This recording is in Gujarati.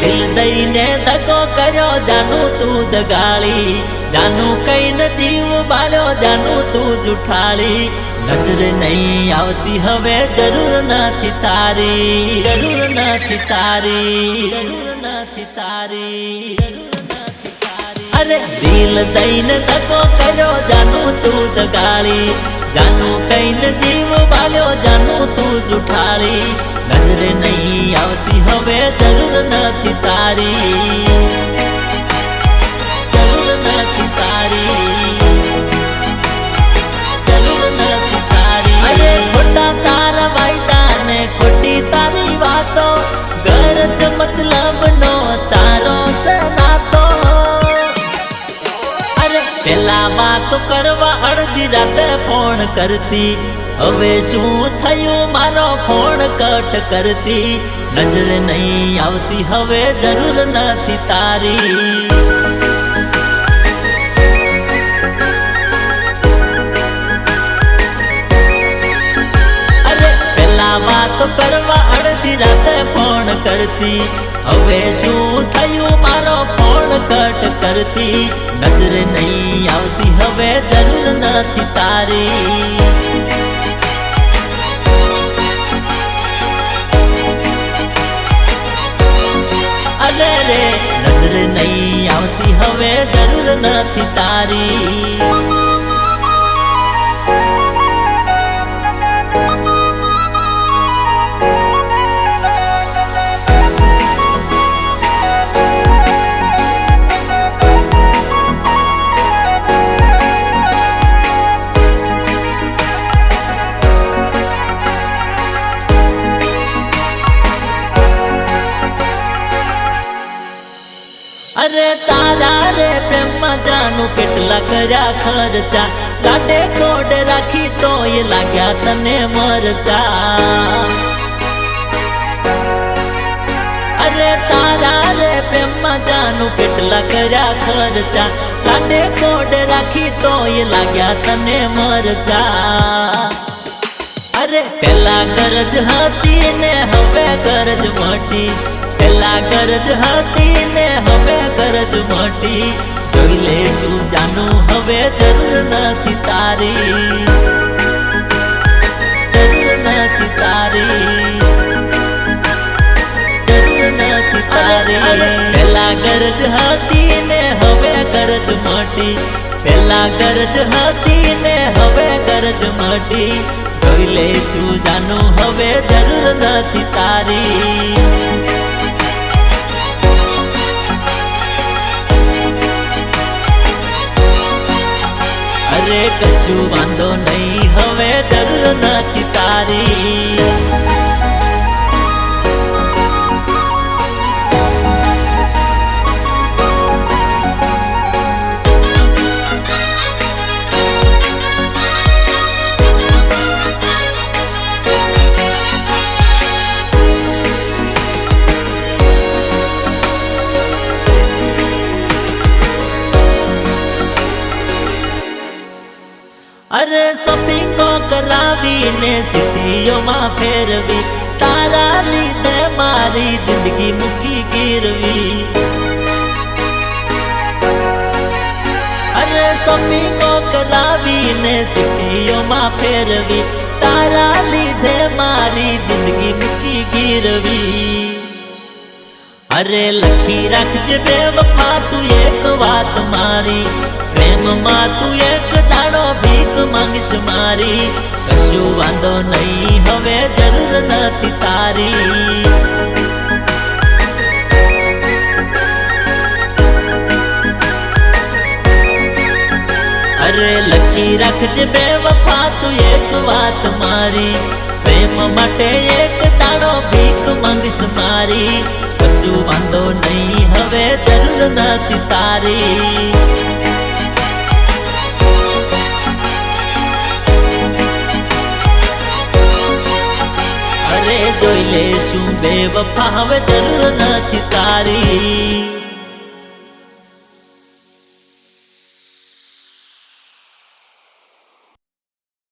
દિલ દઈને ધકો કર્યો, જાનું તું દગાળી. જાનું કઈને જીવ બાળ્યો જાનું તું જુઠાળી નજર નહીં આવતી હવે જરૂર નથી તારી. જરૂર નથી તારી. જરૂર નથી તારી. અરે દિલ દઈને ધકો કર્યો, જાનું તું દગાળી. જાનું કઈને જીવ બાલ્યો જાનું તું જુઠાળી નજરે નહીં આવતી, હવે જરૂર નથી તારી. જરૂર નથી તારી. જરૂર નથી તારી. અરે ખોટા તારા વાયદા ને ખોટી તારી વાતો, ગરજ મતલબ નો તારો સનાતો. પેલા વાતો કરવા અડધી રાતે ફોન કરતી હવે શું થયું? મારો ફોન કટ કરતી નજર નહીં આવતી. હવે જરૂર નથી તારી. વાતો કરવા અડધી રાતે ફોન કરતી. હવે શું થયું? મારો ફોન કટ કરતી નજર નહીં આવતી. હવે જરૂર નથી તારી. નથી તારી. તારા રે પ્રેમમાં જાનું કેટલા કર્યા ખર્ચા. કાટે કોડ રાખી તો એ લાગ્યા તને મરચા. અરે તારા રે પ્રેમમાં જાનું કેટલા કર્યા ખર્ચા. કાટે કોડ રાખી તો એ લાગ્યા તને મરચા. અરે પેલા ગરજ હતી ને હવે ગરજ મોટી. પેલા ગરજ હતી ને હવે ગરજ મોટી. જોઈ લેશું જાનું હવે જરૂર નથી તારી. જરૂર નથી તારી. જરૂર નથી તારી. પેલા ગરજ હતી ને હવે ગરજ મોટી. પેલા ગરજ હતી ને હવે ગરજ મોટી. જોઈ લેશું જાનું હવે જરૂર નથી તારી. કશું વાંધો નહીં. હવે જરૂર નથી તારી. અરે શોપિંગો કરાવીને સિટીઓમાં ફેરવી, તારા લીધે મારી જિંદગી મૂકી ગીરવી. અરે શોપિંગો કરાવીને સિટીઓમાં ફેરવી, તારા લીધે મારી જિંદગી મૂકી ગીરવી. અરે લખી રાખજે બે વફા તું એક વાત મારી, પ્રેમમાં તું માંગીશ મારી. કશું વાંધો નહીં, હવે જરૂર નથી તારી. અરે લખી રાખજે બે વફા, તું એક વાત મારી. પ્રેમ માટે એક દાડો ભીખ માંગીશ મારી. કશું વાંધો નહીં, હવે જરૂર નથી તારી. જોઈ લેશું. બે વફા હવે જરૂર નથી તારી.